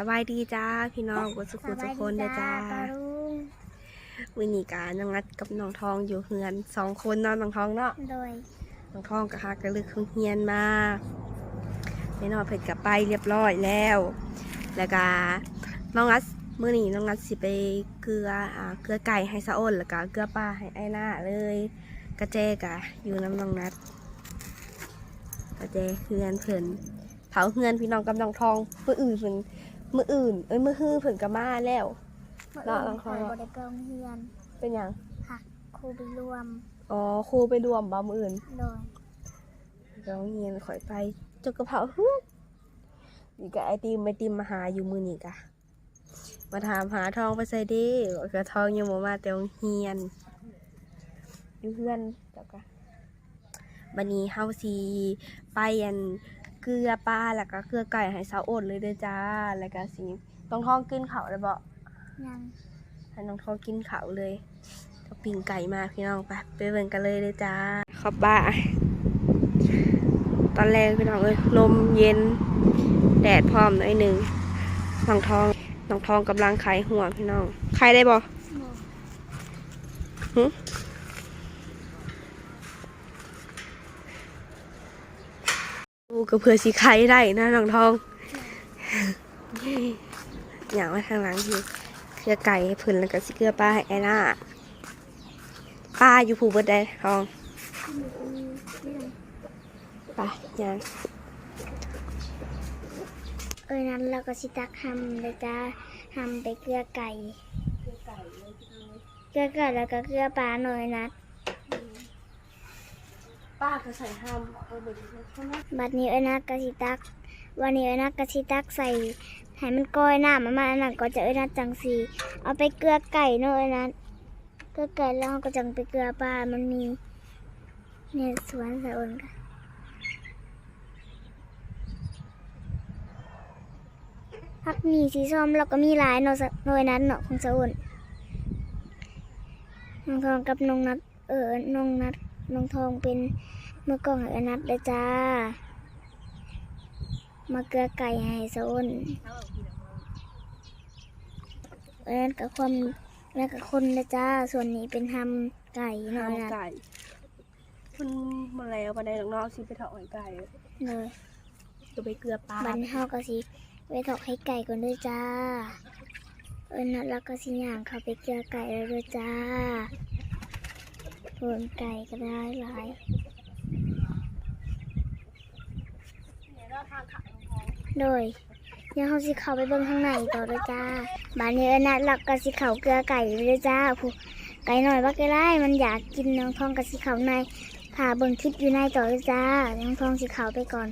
สบายดีจ้าพี่น้องกุสุขุทุกคนเลยจ้าปาลุงวินีกาน้องนัดกับน้องทองอยู่เฮือนสองคนเนาะน้องทองเนาะโดยน้องทองกับฮากระลึกเครื่องเฮียนมาแน่นอนเพิ่นกับไปเรียบร้อยแล้ว แล้วก็น้องนัดมื้อนี้น้องนัดสิไปเกลืออ่าเกลือไก่ให้สะอ้นแล้วก็เกลือปลาให้ไอ้หน้าเลยกระเจกะอยู่น้ำน้องนัดกระเจเฮือนเพิ่นเผาเฮือนพี่น้องกับน้องทองมื้ออื่นเพิ่น มื้ออื่น เอ้ยมื้อฮื้อเพิ่นก็มาแล้วเมื่อเนาะอื่ลองนขคออย บริกรมเฮียนเป็นหยังหักครูไปรวมอ๋อครูไปรวมบ่มื้ออื่นโดยร้องเรียนข่อยไปจกกระเพราเฮ้ยนี่ก็ไอติมไอติมมาหาอยู่มือนี่กะ มาถามหาทองไปใส่เดิกระทองยังบ่มาแต่โรงเฮียนอยู่เพื่อนเจ้ากะบันนี้เฮาสีไปอัน เกลือปลาแล้วก็เกลือไก่ให้สาวโอดเลยเด้อจ้า แล้วก็สิต้องทองกินข้าวเลยบ่ยังให้น้องทองกินข้าวเลยก็ปิ้งไก่มาพี่น้องไปไปเบิ่งกันเลยเลยจ้าขอบบ้าตอนแรกพี่น้องเอ้ยลมเย็น แดดพร้อมหน่อยหนึ่งน้องทองน้องทองกำลังขายหัวพี่น้องขายได้บ่โดยกูก็เพื่อสิขายได้นะน้องทองอย่างว่าทางหลังคือเกลือไก่ให้เพิ่นแล้วก็สิเกลือปลาให้ไอ้น่าปลาอยู่ผูเบิดได้ทองไปยังเอ้ยนั้นเราก็สิตักทำเลยจ้าทำไปเกลือไก่เกลือไก่แล้วก็เกลือปลาหน่อยนัด ป้าก็ใส่ห้ามเอาไปดูใช่ไหมบัดนี้เอ้ยนัดก็สิตัก วันนี้เอ้ยนัดก็สิตักใส่ให้มันก้อยหน้ามามาอันนั้นก็จะเอ้ยนัดจังสีเอาไปเกลือไก่เนาะเอ้ยนัดเกลือไก่แล้วก็จังไปเกลือปลา มันมีเนี่ยสวนสะอ่นกันพักมีสีส้มแล้วก็มีลายเนาะสะหน่วยนั้นเนาะของสะอุ่นน้องทองกับน้องนัดเออน้องนัด น้องทองเป็นมือกล้องให้อนัดเลยจ้า มาเกลือไก่ให้สะอุ่นอันนั้นกับความแล้วกับคนเลยจ้า ส่วนนี้เป็นทำไก่เนาะห้ามนะไก่มันมาแล้วมาได้น้องน้องสิไปถอยไก่เลยก็ไปเกลือปลาบันเฮาก็สิไปถอกให้ไก่ก่อนด้วยจ้า เออนัดแล้วก็สิย่างเข้าไปเกลือไก่แล้วด้วยจ้า โนไก่ก็ได้หลายโดยเดี๋ยวเขาสิเขาไปเบิ่งข้างในต่อด้วยจ้าบานนี้อนัดแล้วก็สิเขาเกลือไก่ไปด้วยจ้าผู้ไก่หน่อยบักไก่ไล่มันอยากกินน้องทองกับสิเขาในผ่าเบิ่งคลิปอยู่ในต่อด้วยจ้าน้องทองสิเขาไปก่อน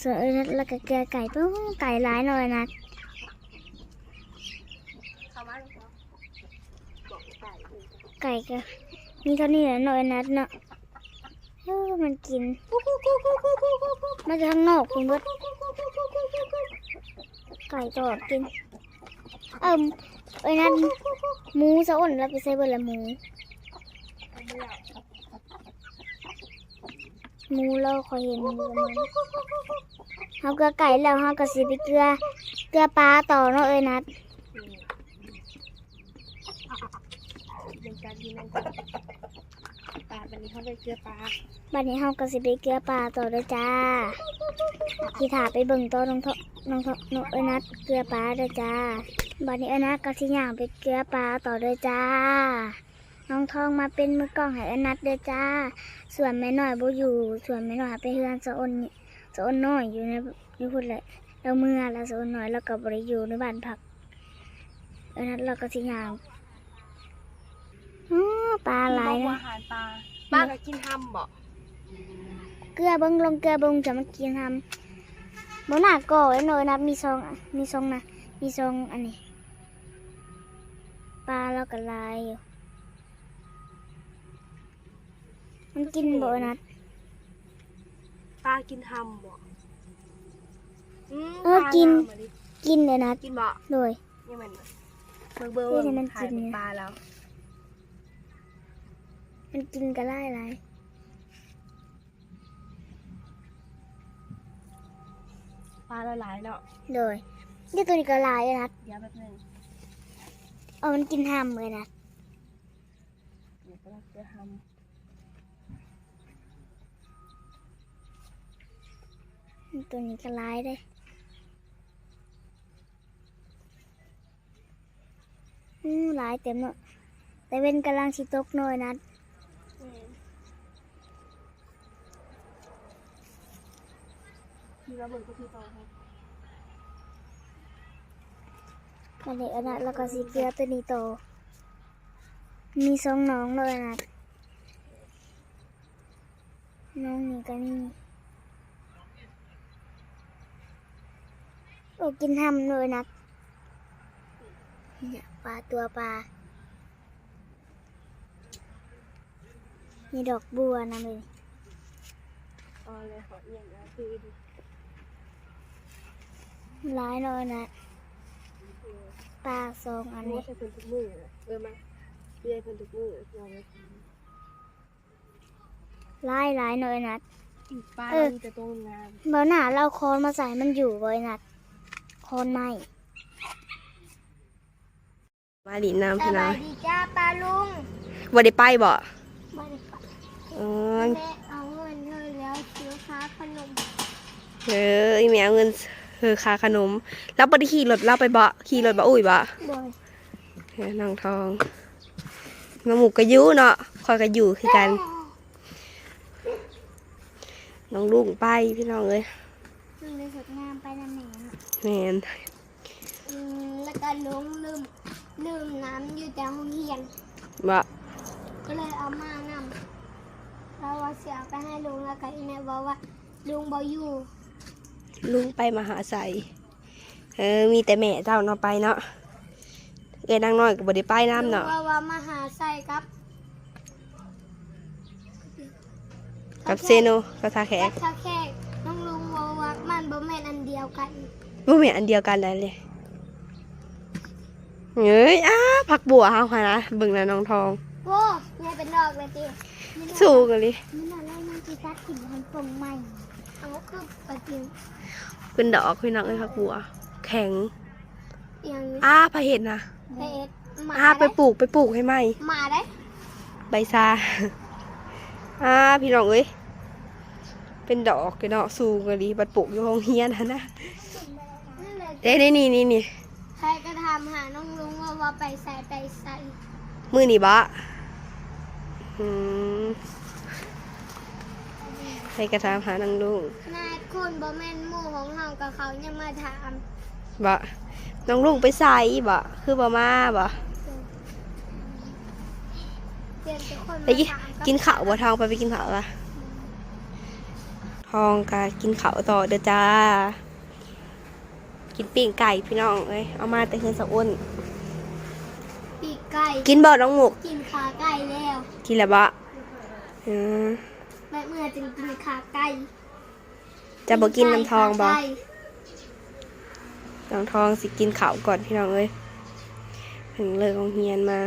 ส่วนเอนัดแล้วก็เกลือไก่ปุ๊บไก่ร้ายหน่อยนัดไก่ก็ มีเท่านี้แหละหน่อยนัดเนาะเออมันกินมาจากข้างนอกคุณเบิดไก่ตอดกิน เอิ่มเอ้ยนัดหมูสะอ้นแล้วไปใส่เบิดละหมูหมูเราคอยเห็นหมูมันเขาเกลือไก่แล้วเขาก็สิไปเกลือเกลือปลาต่อเนาะเอ้ยนัด เป็นการที่นั่งกันปลาวันนี้เขาไปเกลือปลาบัดนี้เฮาก็สิไปเกลือปลาต่อเด้อจ้าที่ถาไปเบิ่งต่อน้องทน้องทน้องเอ้ยนัดเกลือปลาเด้อจ้าบัดนี้เอ้ยนัดก็สิย่างไปเกลือปลาต่อเด้อจ้า น้องทองมาเป็นมือกล้องให้เอ้ยนัดเด้อจ้า ส่วนแม่น้อยบ่อยู่ ส่วนแม่น้อยไปเฮือนสะอ้นนี่สะอ้นน้อยอยู่ในอยู่พุ่นแหละเราเมื่อแล้วสะอ้นน้อยแล้วก็บ่ได้อยู่ในบ้านพักเอ้ยนัดเราก็สิย่าง ปลาหลายบอกนะว่าอาหารปลาปลาก็กินห้ำบ่เกลือเบิ้งลงเกลือเบิ้งจะมากินทำบนหน้าก่อไอ้หน่อยนะมีซองอะมีซองนะมีซองอันนี้ปลาเราก็ลายอยู่มันกินบ่นัดปลากินห้ำบ่มเออกินปลาำอะดิกินเลยนัดกินบ่โดยนี่มันเบิ่งเบิ่งนี่เบิ่งมันถ่ายกินเป็นปลาแล้ว มันกินก็ไล่ไรปลาละหลายเนาะโดยนี่ตัวนี้ก็ลายเลยนะเดี๋ยวแป๊บนึงเอามันกินห้ามเลยนะเดี๋ยวกำลังจะทตัวนี้ก็ลายเลยอืมลายเต็มเนอะแต่เป็นกำลังชิตกหน่อยนะำ มีระเบิดก็คือต่อให้มันเด็กอันนั้นแล้วก็สีเกลือตัวนี้โต มีสองน้องเลยนะน้องนี่ก็มีโอ้กินห้ำเลยนะเนี่ยปลาตัวปลา มีดอกบัวนะเลยอ๋อเลยขอเอียงนะคือดิ ร้ายเลยนะปลาสองอันรู้นี้ว่าใช้เพิ่นทุกมือเออมาเรียกเพิ่นทุกมือลองเลยร้ายร้ายเลยนะป้าเออมีแต่ตรงงานเบอหนาเราคอนมาใส่มันอยู่เลยนะคอนไหมมาดินน้ำพี่น้องดีจ้าปลาลุงบ่ได้ไปบ่ไม่ได้ปะเออแม่เอาเงินเธอแล้วซื้อค้าขนม เอออีแมวเงิน เออค่าขนม แล้วบ่ได้ขี่รถเราไปบ่ขี่รถบ่อุ้ยบ่บ่อยเออน้องทองน้องหมูก็อยู่เนาะคอยก็อยู่คือกัน น้องลุงไปพี่น้องเอ้ยลุงเลยสดงามไปนั่นแหละแม่นอืมแล้วก็ลุงลืมลืมน้ำอยู่แต่ห้องเรียนบ่ก็เลยเอามานำแล้วว่าเสียไปให้ลุงแล้วก็อีแม่บอกว่าลุงบออยู่ ลุงไปมหาไสเออ มีแต่แม่เจ้าเนาะไปเนาะเอ้ยนางน้อยก็บ่ได้ไปน้ำเนาะลุงว่าว่ามาหาใส่ครับกับเซโนกับทาแขแค่กแค่แค่น้องลุงบอกว่ามันบ่แม่นอันเดียวกันบ่แม่นอันเดียวกันได้เลยเอ้ยอ้าผักบัวเฮาค่ะนะเบิ่งแล้วน้องทองโว้เนี่ยเป็นดอกเลยจีสู้กันเลยมันอะไรมันกีตัดถิ่นมันปงใหม่ เอาคือปะจิงเป็นดอกพี่น้องเอ้ยผักบัว แข็งอย่างนี้อ้าพาเห็นนะไปเอ็ดหมาอ้าไปได้ปลูกไปปลูกให้ไหมหมาได้ใบซาอ่าพี่น้องเอ้ยเป็นดอกเป็นดอกสูงกันดีบัดปลูกอยู่โรงเรียนนะนะนั่นเลยเด้นี่นี่นี่นี่ใครก็ทำหาน้องลุงว่าว่าไปใส่ไปใส่มือนี่บะอืม ใครกระทำหานังลุงนาดคนบ่แม่นหมู่ของเฮากับเขายังมาถามบะน้องลุงไปใส่บะคือบ่มาบะเปลี่ยนเป็นคนไปมากินถามกินข้าวบ่ทองไปไปกินข้าวละทองกากินข้าวต่อเด้อจ้า กินปิ้งไก่พี่น้องเอ้ยเอามาแต่เฮือนสะอ้นปีกไก่กินบ่น้องหมกกินขาไก่แล้วกินแล้วบะอืม แม่เมื่อจึงกินขาไก่จะบ่กินน้ำทองบ่ขาไก่น้องทองสิกินข้าวก่อนพี่น้องเอ้ยถึงเลยของเฮียนมา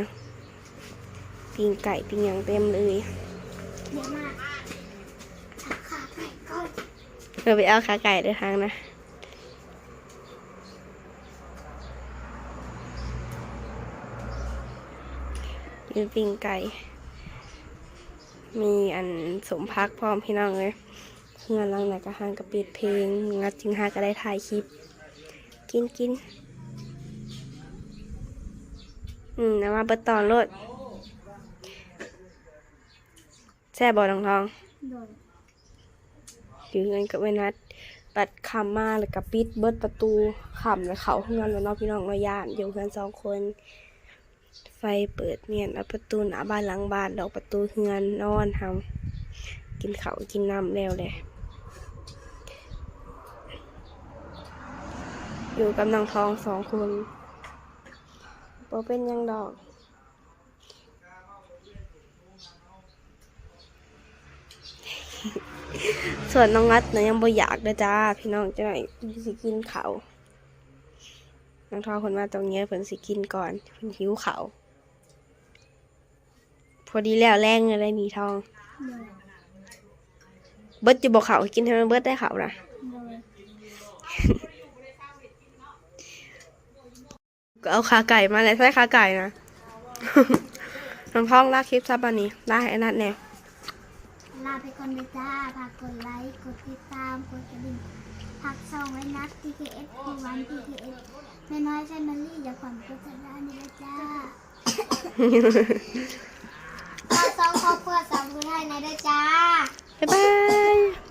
ปิ้งไก่ปิ้งหยังเต็มเลยเดี๋ยวมาขาไก่ก่อนเออไปเอาขาไก่เดินทางนะกินปิ้งไก่ มีอันสมพักพร้อมพี่น้องเลยเพื่อนลังไหนก็หางกับปิดเพลงงัดจึงหาก็ได้ถ่ายคลิป กินกินอืมเอามาเปิดตอนรถแซ่บอน้องทองโดยอยู่เงินกับเวนัดปัดคำมาแล้วก็ปิดเบิดประตูขำแล้วเขาเฮือนแล้วเนาะพี่น้องเราย่านอยู่เฮือนสองคน ไฟเปิดเมียนเอาประตูหน้าบ้านหลังบ้านดอกประตูเฮือนนอนทำกินเขากินน้ำแล้วเลยอยู่กับน้องทองสองคนบ่เป็นยังดอกส่วนน้องนัดนะยังบ่อยากเด้อจ้า พี่น้องจะหน่อยสิกินเขา น้องทองคนมาตรงเนี้ยเพิ่นสิกินก่อนเพิ่นหิวเขาพอดีแล้วแรงเลยมีทอง เบิดจะบอกเขากินให้มันเบิดได้เขาวนะโดยก็เอาขาไก่มาเลยใส่ขาไก่นะน้องทองลากคลิปซับอันนี้ลากให้ไอ้นัดแน่ลาไปก่อนเลยจ้าฝากกดไลค์กดติดตามกดกระดิ่งผักซองไว้นัด TKS คูวัน TKS แม่น้อยแฟมิลี่อย่าผ่อนโฆษณานี่เลยจ้าฝากซองครอบครัวสามผู้ไทยในด้วยจ้า บ๊ายบาย